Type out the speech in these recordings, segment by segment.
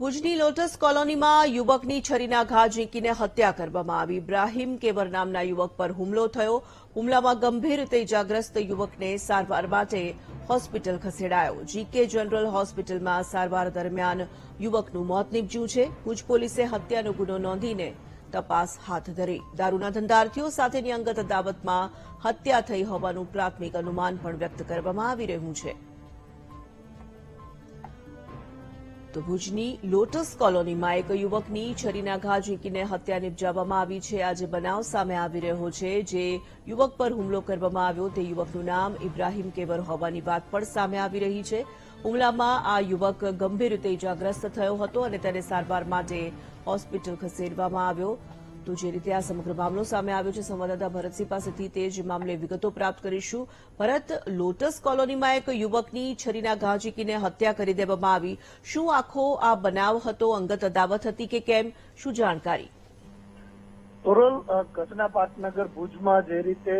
ભુજની લોટસ કોલોનીમાં યુવકની છરીના ઘા ઝીંકીને હત્યા કરવામાં આવી. ઇબ્રાહીમ કેવર નામના યુવક પર હુમલો થયો. હુમલામાં ગંભીર રીતે ઇજાગ્રસ્ત યુવકને સારવાર માટે હોસ્પિટલ ખસેડાયો. જીકે જનરલ હોસ્પિટલમાં સારવાર દરમિયાન યુવકનું મોત નીપજ્યું છે. ભુજ પોલીસે હત્યાનો ગુનો નોંધીને તપાસ હાથ ધરી. દારૂના ધંધાર્થીઓ સાથેની અંગત અદાવતમાં હત્યા થઈ હોવાનું પ્રાથમિક અનુમાન પણ વ્યક્ત કરવામાં આવી રહ્યું છે. તો ભુજની લોટસ કોલોનીમાં એક યુવકની છરીના ઘા ઝીંકીને હત્યા નિપજાવવામાં આવી છે. આજે બનાવ સામે આવી રહ્યો છે. જે યુવક પર હુમલો કરવામાં આવ્યો તે યુવકનું નામ ઇબ્રાહીમ કેવર હોવાની વાત પણ સામે આવી રહી છે. હુમલામાં આ યુવક ગંભીર રીતે ઇજાગ્રસ્ત થયો હતો અને તેને સારવાર માટે હોસ્પિટલ ખસેડવામાં આવ્યો. તો જે રીતે આ સમગ્ર મામલો સામે આવ્યો છે, સંવાદદાતા ભરતસિંહ પાસેથી તે જ મામલે વિગતો પ્રાપ્ત કરીશું. ભરત લોટસ કોલોનીમાં એક યુવકની છરીના ઘા ઝીંકીને હત્યા કરી દેવામાં આવી. શું આખો આ બનાવ હતો? અંગત અદાવત હતી કે કેમ? શું જાણકારી? તોરલ ઘટના પાટનગર ભુજમાં જે રીતે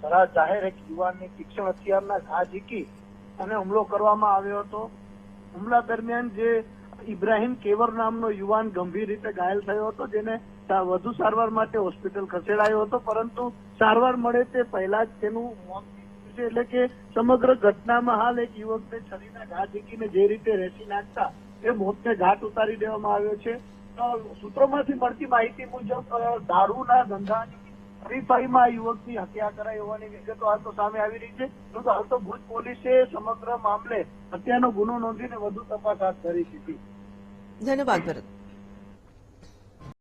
સરા જાહેર એક યુવાનની તીક્ષ્ણ હથિયારના ઘા ઝીકી અને હુમલો કરવામાં આવ્યો હતો. હુમલા દરમિયાન જે ઇબ્રાહીમ કેવર નામનો યુવાન ગંભીર રીતે ઘાયલ થયો હતો, જેને વધુ સારવાર માટે હોસ્પિટલ ખસેડાયો હતો, પરંતુ સારવાર મળે તે પહેલા જ તેનું મોત છે. એટલે કે સમગ્ર ઘટનામાં હાલ એક યુવકને છરીના ઘા ઝીકીને જે રીતે રેસી નાખતા, એ મોતને ઘાટ ઉતારી દેવામાં આવ્યો છે. સૂત્રોમાંથી મળતી માહિતી મુજબ દારૂના ધંધાની હરીફાઈમાં યુવકની હત્યા કરાઈ હોવાની વિગતો હાલ તો સામે આવી રહી છે. પરંતુ હાલ તો ભુજ પોલીસે સમગ્ર મામલે હત્યાનો ગુનો નોંધીને વધુ તપાસ હાથ ધરી હતી ધન્યવાદ ભરત